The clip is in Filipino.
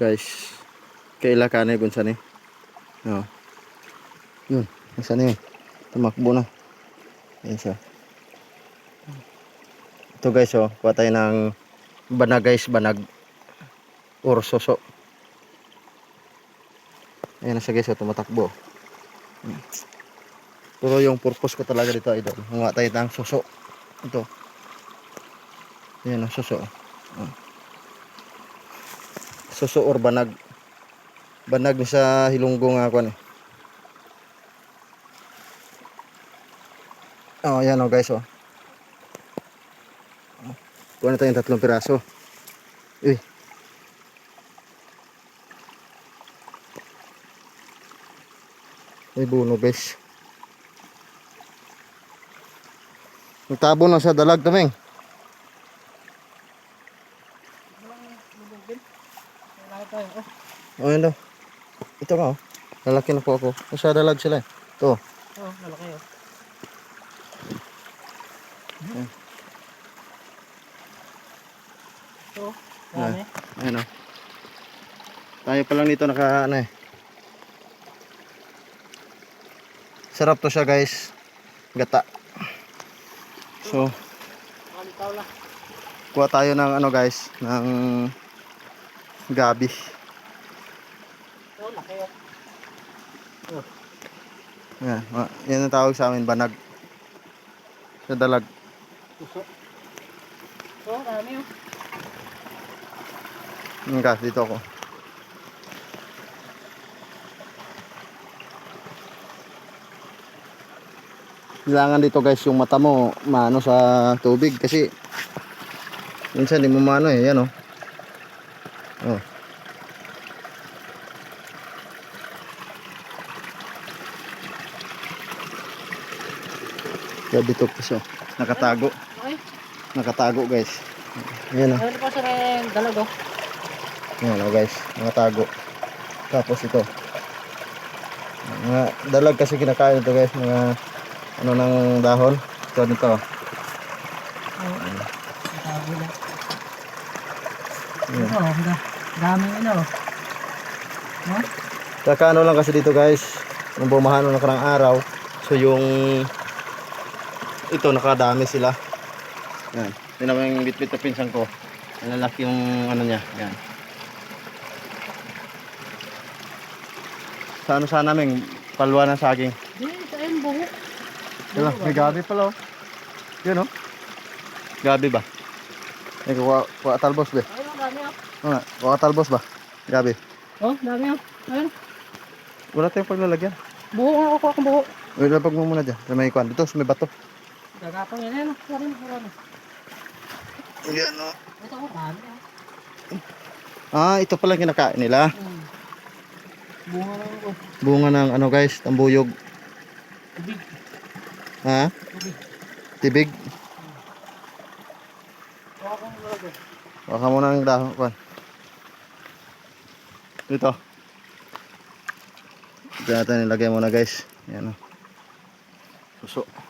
Guys, kaila ka na kung saan eh. No. Yun, saan eh. Tumakbo na. Ayan siya. Ito guys oh, kuha tayo ng banag guys, banag. Or soso. Ayan na siya guys, oh, tumatakbo. Pero yung purpose ko talaga dito idol, mga tayo ng suso. Ito. Ayan ang suso. Oh. Suso or banag. Banag sa hilunggo nga ako eh. Oh, ayan oh guys oh. Kuha na tayong tatlong piraso. Uy. May buno guys. Nagtabo na sa dalag tameng. Oh, yun daw. Ito ka oh. Lalaki na po ako. Nasa dalag sila eh. Ito. Oh, malaki oh. Ito, dami. Ayan oh. Tayo pa lang dito naka ano eh. Sarap to siya guys. Gata. So, kuha tayo ng ano guys, ng gabi. Ito, laki oh. Yan, ma- yan ang tawag sa amin, banag. Sa dalag. Puso. Ito, dami oh. Yung gas, dito ako. Kailangan dito guys yung mata mo maano sa tubig kasi minsan di mo maano eh, yan oh. Oh. Kaya dito po siya. Nakatago. Okay. Nakatago guys. Yan oh. Ano pa sa rin dalag oh. Yan o guys, mga tago. Tapos ito. Mga dalag kasi kinakain ito guys, mga ano ng dahon. Ito nito. Oh, Tago lang. Yan. Ito, ang da- dami ano. No? Saka ano lang kasi dito guys, nung bumahan nung nakarang araw, so yung ito nakadami sila. Yan. Yun naman yung bitbit na pinsan ko. Nalalaki yung ano niya. Yan. Sa ano sana namin, palwa ng saging. Di, sa ayun buho. Diba? May gabi pala oh. Yun oh. Gabi ba? May kuha, kuha talbos ba? Ayun, dami oh. Oo nga, kuha talbos ba? Gabi. Oh, dami oh. Ayun, Wala tayong paglalagyan. buho nga ako akong buho. Uy, lapag mo muna dyan. Sa may kwan. Dito, sa may bato. Gagapang yan, ayun oh. Marin, marin. Yan oh. Ito oh, dami oh. Ah, ito pala yung kinakain nila. Hmm. Bunga lang oh. Bunga ng ano guys, tambuyog. Tubig, Ha? tubig. Tibig. Baka mo ng dahon. Kwan. Dito. Ito natin nilagay muna guys. Yan oh. Suso.